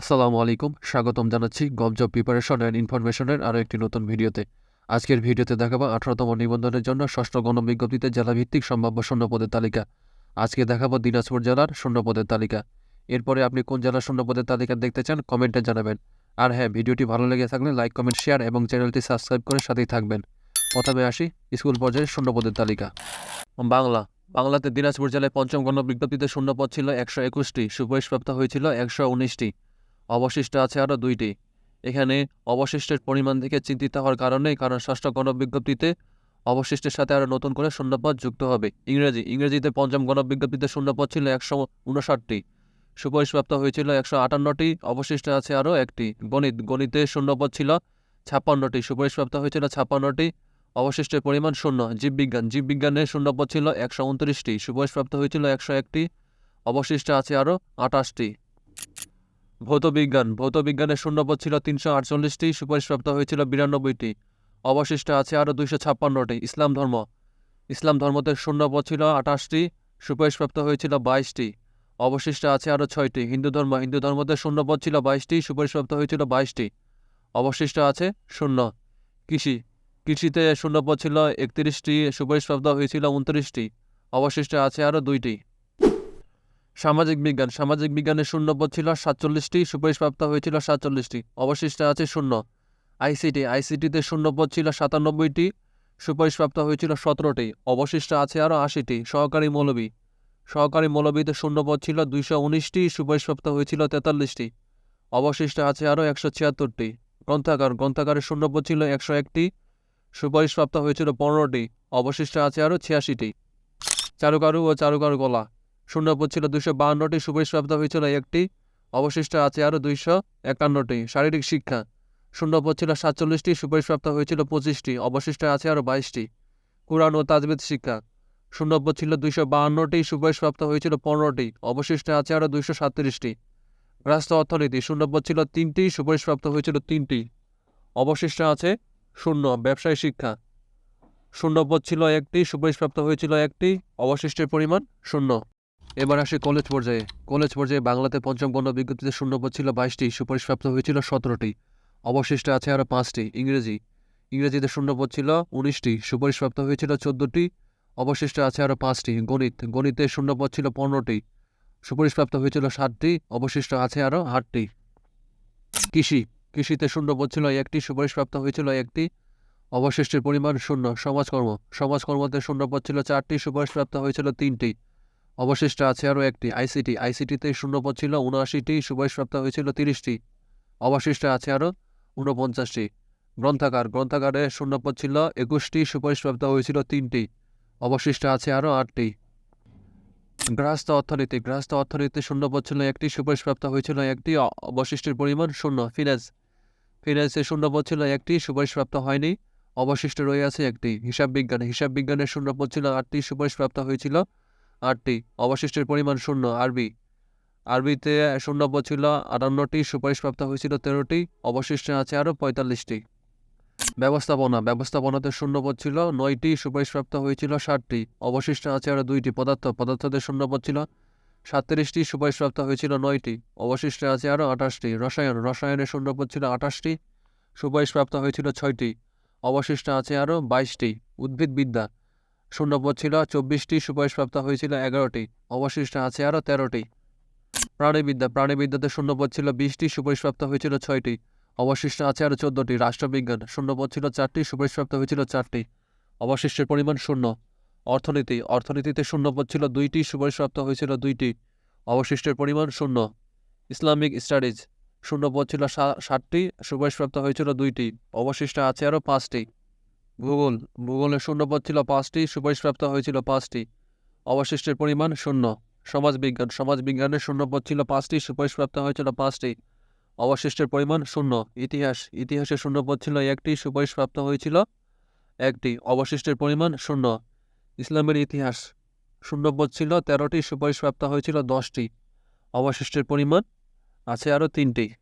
আসসালামু আলাইকুম, স্বাগতম জানাচ্ছি গবজব প্রিপারেশন অ্যান্ড ইনফরমেশনের আরও একটি নতুন ভিডিওতে। আজকের ভিডিওতে দেখাবো আঠারোতম নিবন্ধনের জন্য ষষ্ঠ গণবিজ্ঞপ্তিতে জেলাভিত্তিক সম্ভাব্য শূন্যপদের তালিকা। আজকে দেখাবো দিনাজপুর জেলার শূন্যপদের তালিকা। এরপরে আপনি কোন জেলার শূন্যপদের তালিকা দেখতে চান, কমেন্টে জানাবেন। আর হ্যাঁ ভিডিওটি ভালো লেগে থাকলে লাইক, কমেন্ট শেয়ার এবং চ্যানেলটি সাবস্ক্রাইব করে সাথেই থাকবেন। প্রথমে আসি স্কুল পর্যায়ে শূন্যপদের তালিকা। বাংলা। বাংলাতে দিনাজপুর জেলায় পঞ্চম গণবিজ্ঞপ্তিতে শূন্যপদ ছিল একশো একুশটি সুপারিশপ্রাপ্ত হয়েছিল একশো উনিশটি। অবশিষ্ট আছে আরও দুইটি। এখানে অবশিষ্টের পরিমাণ থেকে চিন্তিত হওয়ার কারণেই কারণ ষষ্ঠ গণবিজ্ঞপ্তিতে অবশিষ্টের সাথে আরও নতুন করে শূন্যপদ যুক্ত হবে। ইংরেজি, ইংরেজিতে পঞ্চম গণবিজ্ঞপ্তিতে শূন্যপদ ছিল একশো উনষাটটি। সুপারিশপ্রাপ্ত হয়েছিল একশো আটান্নটি, অবশিষ্ট আছে আরও একটি। গণিত, গণিতে শূন্যপদ ছিল ছাপ্পান্নটি, সুপারিশপ্রাপ্ত হয়েছিল ছাপ্পান্নটি, অবশিষ্টের পরিমাণ শূন্য। জীববিজ্ঞান, জীববিজ্ঞানে শূন্যপদ ছিল একশো উনত্রিশটি, সুপারিশপ্রাপ্ত হয়েছিল একশো একটি, অবশিষ্ট আছে আরও আটাশটি ভৌতবিজ্ঞান। ভৌতবিজ্ঞানের শূন্যপদ ছিল তিনশো আটচল্লিশটি, সুপারিশপ্রাপ্ত হয়েছিল বিরানব্বইটি। অবশিষ্ট আছে আরও দুইশো ছাপ্পান্নটি, ইসলাম ধর্ম। ইসলাম ধর্মতে শূন্যপদ ছিল আঠাশটি, সুপারিশপ্রাপ্ত হয়েছিল বাইশটি। অবশিষ্ট আছে আরও ছয়টি, হিন্দু ধর্ম। হিন্দু ধর্মতে শূন্যপদ ছিল বাইশটি, সুপারিশপ্রাপ্ত হয়েছিল বাইশটি। অবশিষ্ট আছে শূন্য। কৃষি। কৃষিতে শূন্যপদ ছিল একত্রিশটি, সুপারিশপ্রাপ্ত হয়েছিল উনত্রিশটি। অবশিষ্ট আছে আরও দুইটি। সামাজিক বিজ্ঞান। সামাজিক বিজ্ঞানের শূন্যপদ ছিল সাতচল্লিশটি, সুপারিশপ্রাপ্ত হয়েছিল সাতচল্লিশটি। অবশিষ্ট আছে শূন্য। আইসিটি। আইসিটিতে শূন্যপদ ছিল সাতানব্বইটি, সুপারিশপ্রাপ্ত হয়েছিল সতেরোটি। অবশিষ্ট আছে আরও আশিটি। সহকারী মৌলবী। সহকারী মৌলবীতে শূন্যপদ ছিল দুইশো উনিশটি, সুপারিশপ্রাপ্ত হয়েছিল তেতাল্লিশটি। অবশিষ্ট আছে আরও একশো ছিয়াত্তরটি। গ্রন্থাগার। গ্রন্থাগারের শূন্যপদ ছিল একশো একটি, সুপারিশপ্রাপ্ত হয়েছিল পনেরোটি। অবশিষ্ট আছে আরও ছিয়াশিটি। চারুকারু ও চারুকারু কলা শূন্যপদ ছিল দুশো বাহান্নটি সুপারিশপ্রাপ্ত হয়েছিল একটি, অবশিষ্ট আছে আরও দুইশো একান্নটি, শারীরিক শিক্ষা। শূন্যপদ ছিল সাতচল্লিশটি সুপারিশপ্রাপ্ত হয়েছিল পঁচিশটি, অবশিষ্ট আছে আরও বাইশটি। কোরআন ও তাজবিদ শিক্ষা। শূন্যপদ ছিল দুইশো বাহান্নটি সুপারিশপ্রাপ্ত হয়েছিল পনেরোটি, অবশিষ্ট আছে আরও দুইশো সাতত্রিশটি। রাষ্ট্র অর্থনীতি। শূন্যপদ ছিল তিনটি সুপারিশপ্রাপ্ত হয়েছিল তিনটি, অবশিষ্ট আছে শূন্য, ব্যবসায় শিক্ষা। শূন্যপদ ছিল একটি সুপারিশপ্রাপ্ত হয়েছিল একটি, অবশিষ্টের পরিমাণ শূন্য। এবার আসে কলেজ পর্যায়ে। কলেজ পর্যায়ে বাংলাতে পঞ্চম গণ বিজ্ঞপ্তিতে শূন্যপদ ছিল বাইশটি সুপারিশপ্রাপ্ত হয়েছিল সতেরোটি। অবশিষ্ট আছে আরও পাঁচটি, ইংরেজি। ইংরেজিতে শূন্যপদ ছিল উনিশটি সুপারিশপ্রাপ্ত হয়েছিল চোদ্দোটি। অবশিষ্ট আছে আরও পাঁচটি, গণিত। গণিতে শূন্যপদ ছিল পনেরোটি সুপারিশপ্রাপ্ত হয়েছিল সাতটি, অবশিষ্ট আছে আরও আটটি। কৃষি। কৃষিতে শূন্যপদ ছিল একটি সুপারিশপ্রাপ্ত হয়েছিল একটি। অবশিষ্টের পরিমাণ শূন্য, সমাজকর্ম। সমাজকর্মতে শূন্যপদ ছিল চারটি সুপারিশপ্রাপ্ত হয়েছিল তিনটি। অবশিষ্ট আছে আরও একটি আইসিটি আইসিটিতে শূন্যপদ ছিল উনআশিটি সুপারিশপ্রাপ্ত হয়েছিল তিরিশটি। অবশিষ্ট আছে আরও ঊনপঞ্চাশটি। গ্রন্থাগার, গ্রন্থাগারে শূন্যপদ ছিল একুশটি সুপারিশপ্রাপ্ত হয়েছিল তিনটি। অবশিষ্ট আছে আরও আটটি। গৃহস্থ অর্থনীতি গৃহস্থ অর্থনীতিতে শূন্যপদ ছিল একটি সুপারিশপ্রাপ্ত হয়েছিল একটি অবশিষ্টের পরিমাণ শূন্য ফিনান্স ফিনান্সে শূন্যপদ ছিল একটি সুপারিশপ্রাপ্ত হয়নি, অবশিষ্ট রয়ে আছে একটি। হিসাব বিজ্ঞান, হিসাব বিজ্ঞানের শূন্যপদ ছিল আটটি সুপারিশপ্রাপ্ত হয়েছিল আটটি। অবশিষ্টের পরিমাণ শূন্য, আরবি। আরবিতে শূন্যপদ ছিল আটান্নটি, সুপারিশপ্রাপ্ত হয়েছিল তেরোটি, অবশিষ্টে আছে আরও পঁয়তাল্লিশটি। ব্যবস্থাপনা, ব্যবস্থাপনাতে শূন্যপদ ছিল নয়টি, সুপারিশপ্রাপ্ত হয়েছিল ষাটটি, অবশিষ্ট আছে আরও দুইটি পদার্থ পদার্থতে শূন্যপদ ছিল সাতত্রিশটি, সুপারিশপ্রাপ্ত হয়েছিল নয়টি, অবশিষ্ট আছে আরও আঠাশটি, রসায়ন, রসায়নের শূন্যপদ ছিল আঠাশটি, সুপারিশপ্রাপ্ত হয়েছিল ছয়টি, অবশিষ্ট আছে আরও বাইশটি, উদ্ভিদবিদ্যা। শূন্যপদ ছিল, চব্বিশটি সুপারিশপ্রাপ্ত হয়েছিল, এগারোটি। অবশিষ্ট আছে আরও তেরোটি। প্রাণীবিদ্যা, প্রাণীবিদ্যাতে শূন্যপদ ছিল, বিশটি সুপারিশপ্রাপ্ত হয়েছিল, ছয়টি। অবশিষ্ট আছে আরও চোদ্দটি। রাষ্ট্রবিজ্ঞান, শূন্যপদ ছিল, চারটি, সুপারিশপ্রাপ্ত হয়েছিল, চারটি। অবশিষ্টের পরিমাণ শূন্য। অর্থনীতি, অর্থনীতিতে শূন্যপদ ছিল, দুইটি, সুপারিশপ্রাপ্ত হয়েছিল, দুইটি। অবশিষ্টের পরিমাণ শূন্য। ইসলামিক স্টাডিজ, শূন্যপদ ছিল ষাটটি সুপারিশপ্রাপ্ত হয়েছিল, দুইটি। অবশিষ্ট আছে আরও পাঁচটি। ভূগোল, ভূগোলের শূন্যপদ ছিল পাঁচটি, সুপারিশপ্রাপ্ত হয়েছিল পাঁচটি। অবশিষ্টের পরিমাণ শূন্য। সমাজবিজ্ঞান, সমাজবিজ্ঞানের শূন্যপদ ছিল পাঁচটি, সুপারিশপ্রাপ্ত হয়েছিল পাঁচটি। অবশিষ্টের পরিমাণ শূন্য। ইতিহাস, ইতিহাসের শূন্যপদ ছিল একটি, সুপারিশপ্রাপ্ত হয়েছিল একটি। অবশিষ্টের পরিমাণ শূন্য। ইসলামের ইতিহাস, শূন্যপদ ছিল তেরোটি, সুপারিশপ্রাপ্ত হয়েছিল দশটি। অবশিষ্টের পরিমাণ আছে আরও তিনটি।